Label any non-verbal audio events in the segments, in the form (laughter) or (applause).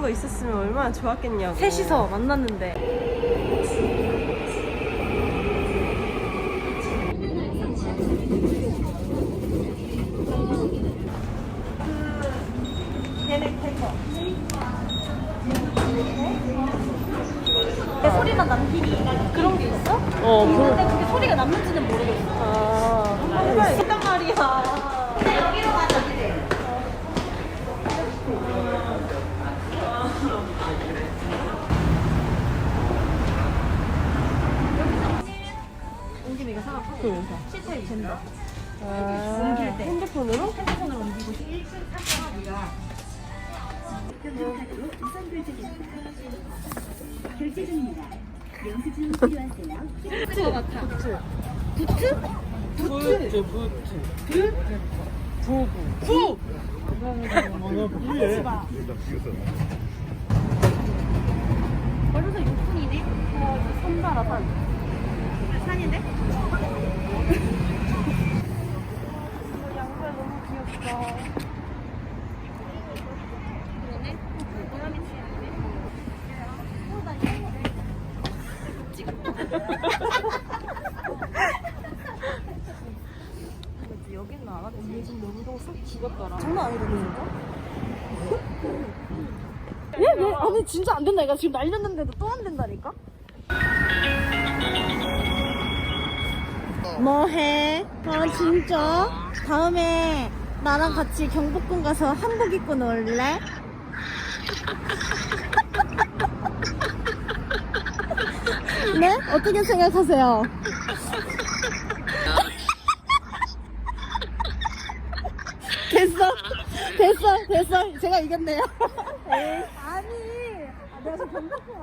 같은 거 있었으면 얼마나 좋았겠냐고. 셋이서 만났는데. 소리만 남기기 그런 게 있어? 어. 근데 그게 소리가 남는지는 모르겠어. 아. 한번 해봐야겠다. 있단 말이야. 근데 여기로 가자. 응. 시체 된다. 아, 옮길 때. 핸드폰으로? 핸드폰으로 옮기고 싶어. 결제 중입니다. 영수증 필요하세요? 부츠 같아. 부츠? 부츠? 부츠 부츠. 부 부. 부! 벌써 6분이네? 어, 산다라 산. 산인데? 양말 진짜 안 된다니까. 지금 날렸는데도 또 안 된다니까? 뭐 해? 아, 진짜? 다음에 나랑 같이 경복궁 가서 한복 입고 놀래? (laughs) 네? 어떻게 생각하세요? (laughs) 됐어. 됐어. 됐어. 제가 이겼네요. (laughs) 아니. 내가 저 경복궁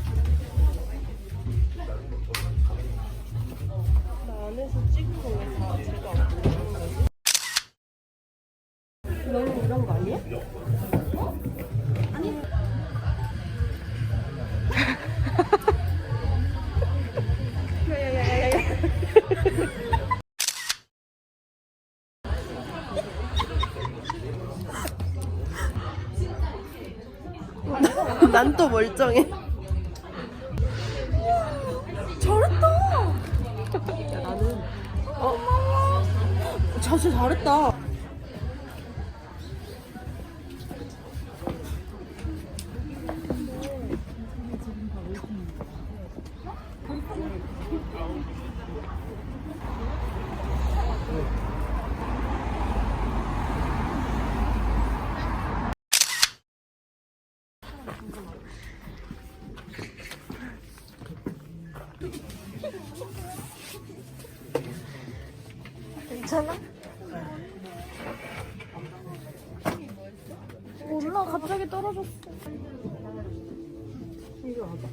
난 또 멀쩡해. 잘했다. 야, 나는 어머. 자세 잘했다. 괜찮아? 몰라 갑자기 떨어졌어. 이리 와봐.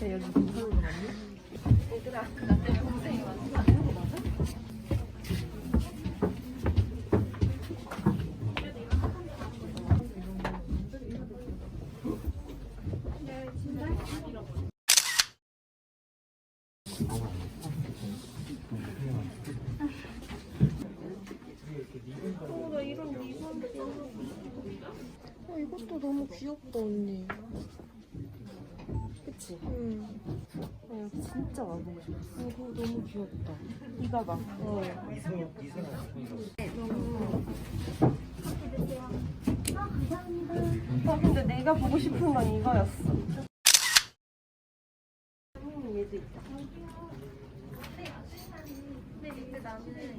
야, 여기 무서운 어, 어, 이것도 너무 귀엽다, 언니. 그치? 응. 나 여기 진짜 와보고 싶었어. 이거 너무 귀엽다. 이거 봐. 어. 아, 감사합니다. 아 근데 내가 보고 싶은 건 이거였어. 선생님 얘도 있다.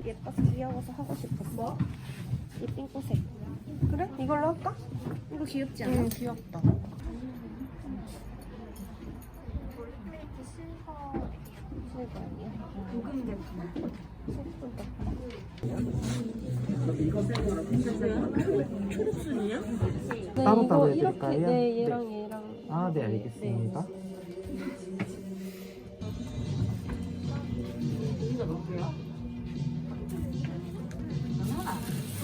예뻐서 귀여워서 하고 싶었어. 이 핑크색. 그래? 이걸로 할까? 이거 귀엽지 않아? 응 귀엽다. 초록순이야? 네, 따로 이거 따로 이렇게 해드릴까요? 네 얘랑 얘랑 아, 네, 알겠습니다. 그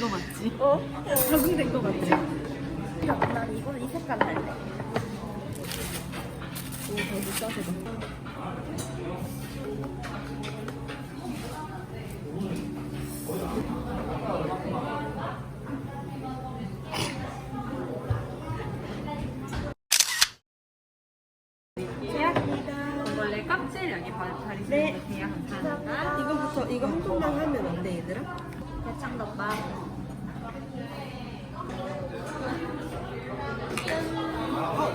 거 맞지? 어? 적응된 거 맞지? 난 이거 이 색깔 할래. 원래 껍질 여기 다리 네. 감사합니다. 이거부터 이거 한 통만 하면 안 돼 얘들아? 대창덮밥.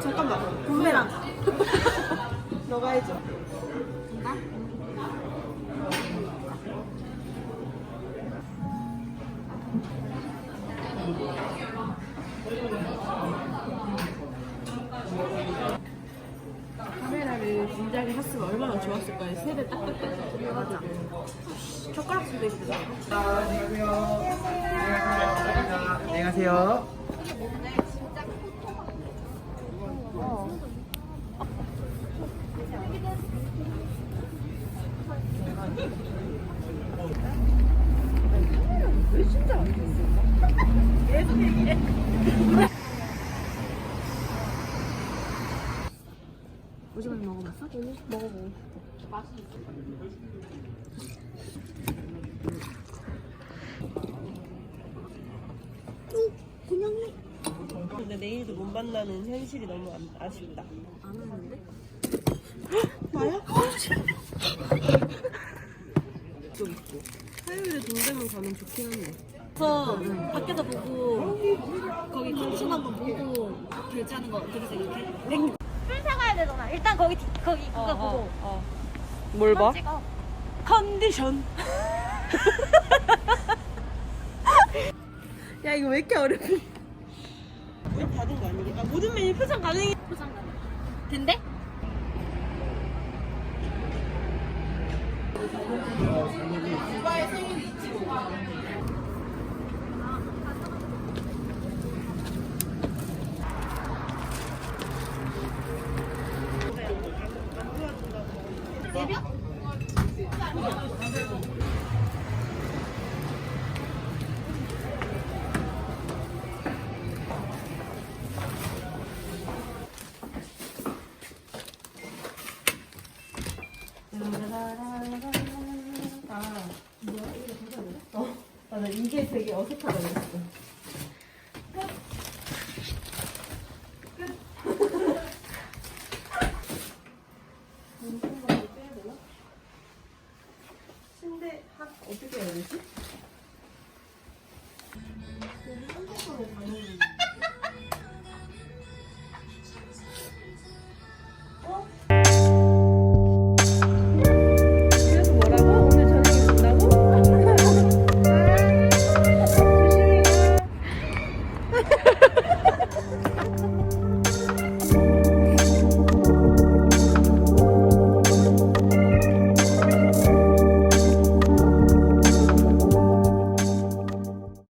잠깐만. 부메랑. (laughs) 너가 해줘. 카메라를 진작에 샀으면 얼마나 좋았을까요? 세대 딱 뜯겼어 맞아. 젓가락 수도 있어 안녕하세요. 오징어 먹어봤어? 먹어보고. 그냥이 근데 내일도 못 만나는 현실이 너무 안- 아쉽다. 안 하는데? 나야? 좀 있고. 동대문 가면 좋긴 한데. 그래서 밖에서 보고 거기 컨디션 한번 보고 결제하는 거 어떻게 생각해? 술 사가야 되잖아. 일단 거기 뒤- 거기 그거 보고. 뭘 봐? 찍어. 컨디션. (laughs) 야 이거 왜 이렇게 거 아니겠? 아 모든 메뉴 표정 가능해. 포장 가능. 된대? 되게 어색하다 그랬어.